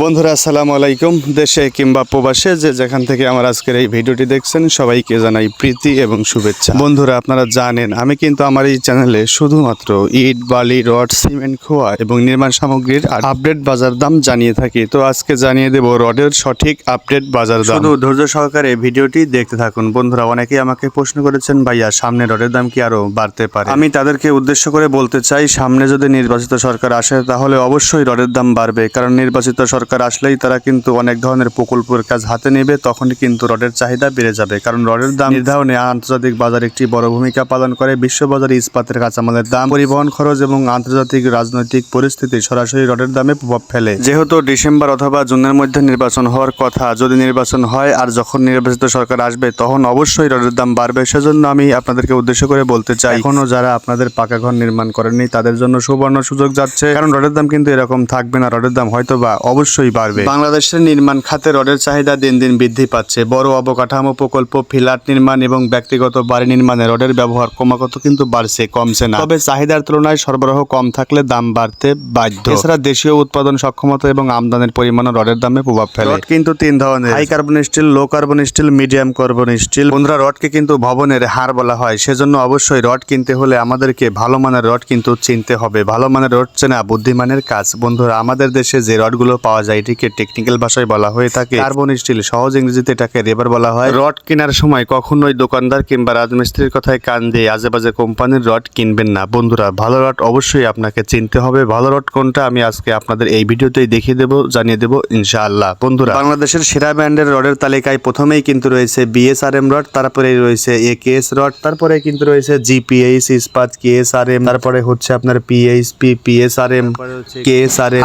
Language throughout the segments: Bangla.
বন্ধুরা আসসালামু আলাইকুম। দেশে কিংবা প্রবাসে যে যেখান থেকে আমার আজকের এই ভিডিওটি দেখছেন সবাইকে জানাই প্রীতি এবং শুভেচ্ছা। বন্ধুরা আপনারা জানেন আমি কিন্তু আমার এই চ্যানেলে শুধুমাত্র ইট বালি রড সিমেন্ট খোয়া এবং নির্মাণ সামগ্রীর আপডেট বাজার দাম জানিয়ে থাকি। তো আজকে জানিয়ে দেব রডের সঠিক আপডেট বাজার দাম। শুধু ধৈর্য সহকারে ভিডিওটি দেখতে থাকুন। বন্ধুরা অনেকেই আমাকে প্রশ্ন করেছেন ভাইয়া সামনে রডের দাম কি আরও বাড়তে পারে? আমি তাদেরকে উদ্দেশ্য করে বলতে চাই সামনে যদি নির্বাচিত সরকার আসে তাহলে অবশ্যই রডের দাম বাড়বে। কারণ নির্বাচিত সরকার আসলেই তারা কিন্তু অনেক ধরনের প্রকল্পের কাজ হাতে নেবে, তখনই কিন্তু রডের চাহিদা বেড়ে যাবে। কারণ রডের দাম নির্ধারণে আন্তর্জাতিক বাজার একটি বড় ভূমিকা পালন করে। বিশ্ব বাজারে ইস্পাতের কাঁচামালের দাম, পরিবহন খরচ এবং আন্তর্জাতিক রাজনৈতিক পরিস্থিতি সরাসরি রডের দামে প্রভাব ফেলে। যেহেতু ডিসেম্বর অথবা জুনের মধ্যে নির্বাচন হওয়ার কথা, যদি নির্বাচন হয় আর যখন নির্বাচিত সরকার আসবে, তখন অবশ্যই রডের দাম বাড়বে। সেজন্য আমি আপনাদেরকে উদ্দেশ্য করে বলতে চাই, এখনও যারা আপনাদের পাকা ঘর নির্মাণ করেননি, তাদের জন্য সুবর্ণ সুযোগ যাচ্ছে। কারণ রডের দাম কিন্তু এরকম থাকবে না। রডের দাম হয়তো বা অবশ্যই বাড়বে। বাংলাদেশের নির্মাণ খাতে রডের চাহিদা দিন দিন বৃদ্ধি পাচ্ছে। বড় অবকাঠামো প্রকল্প ফ্ল্যাট নির্মাণ এবং ব্যক্তিগত বাড়ি নির্মাণে রডের ব্যবহার ক্রমাগত কিন্তু বাড়ছে কমছে না। তবে চাহিদার তুলনায় সরবরাহ কম থাকলে দাম বাড়তে বাধ্য। এছাড়া দেশীয় উৎপাদন সক্ষমতা এবং আমদানির পরিমাণ রডের দামে প্রভাব ফেলে। রড কিন্তু তিন ধরনের। High carbon steel low carbon steel medium carbon steel. বন্ধুরা রডকে কিন্তু ভবনের হার বলা হয়। সেজন্য অবশ্যই রড কিনতে হলে আমাদেরকে ভালো মানের রড কিন্তু চিনতে হবে। ভালো মানের রড চেনা বুদ্ধিমানের কাজ। বন্ধুরা আমাদের দেশে যে রডগুলো পাওয়া যায় এটিকে টেকনিক্যাল ভাষায় বলা হয়ে থাকে। কার্বন স্টিল সহজ ইংরেজিতে এটাকে রেবার বলা হয়। রড কেনার সময় কখনোই দোকানদার কিংবা রাজমিস্ত্রির কথায় কান দিয়ে আজে বাজে কোম্পানির রড কিনবেন না। বন্ধুরা ভালো রড অবশ্যই আপনাকে চিনতে হবে। ভালো রড কোনটা? আমি আজকে আপনাদের এই ভিডিওতেই দেখিয়ে দেবো জানিয়ে দেবো ইনশাআল্লাহ। বন্ধুরা বাংলাদেশের সেরা ব্র্যান্ডের রডের তালিকায় প্রথমেই কিন্তু রয়েছে বিএসআরএম রড তারপরে রয়েছে এ কেএস রড তারপরে কিন্তু রয়েছে জিপিএইচ ইস্পাত কেএসআরএম তারপরে হচ্ছে আপনার PHP PSRM KSRM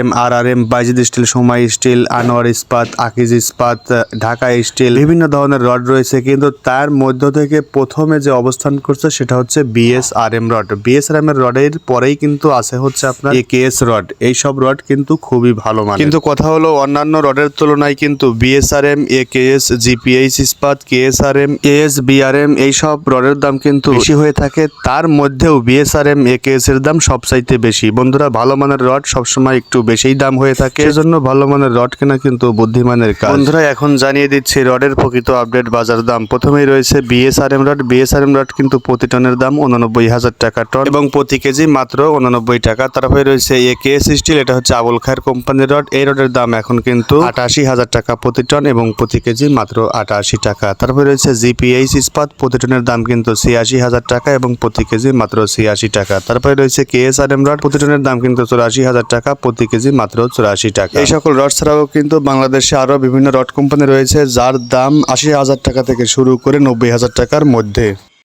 M RRM Baizid steel Somai steel Anwar ইস্পাত আকিজ ইস্পাত ঢাকা স্টিল বিভিন্ন ধরনের রড রয়েছে। কিন্তু তার মধ্য থেকে প্রথমে যে অবস্থান করছে সেটা হচ্ছে বিএসআরএম রড। বিএসআরএম এর রডের পরেই কিন্তু আছে হচ্ছে আপনার কেএস রড। এই সব রড কিন্তু খুবই ভালো মানে কিন্তু কথা হলো অন্যান্য রডের তুলনায় কিন্তু BSRM AKS GPH Ispat KSRM AS BRM এই সব রডের দাম কিন্তু বেশি হয়ে থাকে। তার মধ্যেও বিএসআরএম একেএস এর দাম সবচাইতে বেশি। বন্ধুরা ভালো মানের রড সবসময় একটু বেশিই দাম হয়ে থাকে। সেজন্য ভালো মানের রড কেনা কিন্তু বুদ্ধিমানের কাজ? বন্ধুরা এখন জানিয়ে দিচ্ছি রডের প্রকৃত আপডেট বাজার দাম। প্রথমেই রয়েছে বিএসআরএম রড। বিএসআরএম রড কিন্তু প্রতি টনের দাম উননব্বই হাজার টাকা টন। এবং প্রতি কেজি মাত্র উননব্বই টাকা। তারপরে রয়েছে এ কেএস স্টিল এটা হচ্ছে আবুল খায়ের কোম্পানির রড। এই রডের দাম এখন কিন্তু আটাশি হাজার টাকা প্রতি টন এবং প্রতি কেজি মাত্র আটাশি টাকা। তারপরে রয়েছে জিপিএইচ ইস্পাত প্রতি টনের দাম কিন্তু ছিয়াশি হাজার টাকা এবং প্রতি কেজি মাত্র ছিয়াশি টাকা। তারপরে রয়েছে কেএসআরএম রড। প্রতি টনের দাম কিন্তু চুরাশি হাজার টাকা প্রতি কেজি মাত্র চুরাশি টাকা। এই সকল রড ছাড়াও কিন্তু বাংলাদেশে আরও বিভিন্ন রড কোম্পানি রয়েছে, যার দাম আশি হাজার টাকা থেকে শুরু করে নব্বই হাজার টাকার মধ্যে।